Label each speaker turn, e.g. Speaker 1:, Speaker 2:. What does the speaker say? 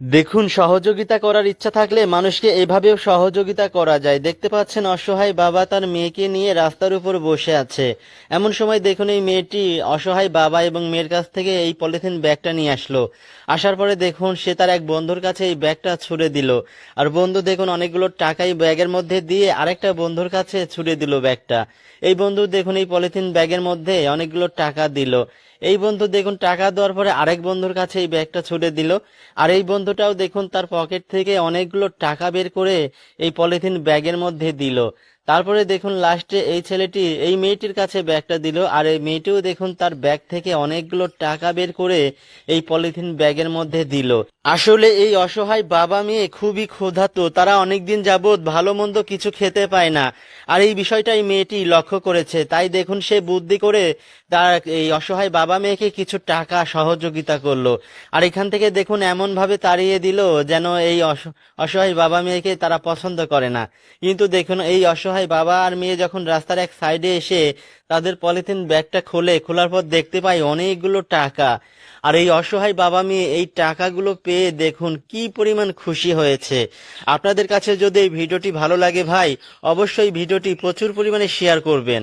Speaker 1: দেখুন, সহযোগিতা করার ইচ্ছা থাকলে মানুষকে এভাবেও সহযোগিতা করা যায়। দেখতে পাচ্ছেন, অসহায় বাবা তার মেয়েকে নিয়ে রাস্তার উপর বসে আছে। এমন সময় দেখুন, এই মেয়েটি অসহায় বাবা এবং মেয়ের কাছ থেকে এই পলিথিন ব্যাগটা নিয়ে আসলো। আসার পরে দেখুন, সে তার এক বন্ধুর কাছে এই ব্যাগটা ছুড়ে দিল। আর বন্ধু দেখুন, অনেকগুলো টাকাই ব্যাগের মধ্যে দিয়ে আরেকটা বন্ধুর কাছে ছুড়ে দিল ব্যাগটা। এই বন্ধু দেখুন, এই পলিথিন ব্যাগের মধ্যে অনেকগুলো টাকা দিল। এই বন্ধু দেখুন, টাকা দেওয়ার পরে আরেক বন্ধুর কাছে এই ব্যাগটা ছুড়ে দিল। আর এই বন্ধুটাও দেখুন তার পকেট থেকে অনেকগুলো টাকা বের করে এই পলিথিন ব্যাগের মধ্যে দিল। তারপরে দেখুন লাস্টে এই ছেলেটি এই মেয়েটির কাছে ব্যাগটা দিল আর এই মেয়েটিও দেখুন তার ব্যাগ থেকে অনেকগুলো টাকা বের করে এই পলিথিন ব্যাগের মধ্যে দিল। আসলে এই অসহায় বাবা মেয়ে খুবই ক্ষুধার্ত। তারা অনেকদিন যাবৎ ভালো মন্দ কিছু খেতে পায় না। আর এই বিষয়টাই মেয়েটি লক্ষ্য করেছে। তাই দেখুন সে বুদ্ধি করে তার এই অসহায় বাবা মেয়েকে কিছু টাকা সহযোগিতা করল। আর এখান থেকে দেখুন এমন ভাবে তাড়িয়ে দিল যেন এই অস- অসহায় বাবা মেয়েকে তারা পছন্দ করে না। কিন্তু দেখুন এই অসহায় বাবা আর মেয়ে যখন রাস্তার এক সাইডে এসে তাদের পলিথিন ব্যাগটা খোলে, খোলার পর দেখতে পাই অনেকগুলো টাকা। আর এই অসহায় বাবা মেয়ে এই টাকাগুলো পেয়ে দেখুন কি পরিমাণ খুশি হয়েছে। আপনাদের কাছে যদি এই ভিডিওটি ভালো লাগে ভাই, অবশ্যই ভিডিওটি প্রচুর পরিমাণে শেয়ার করবেন।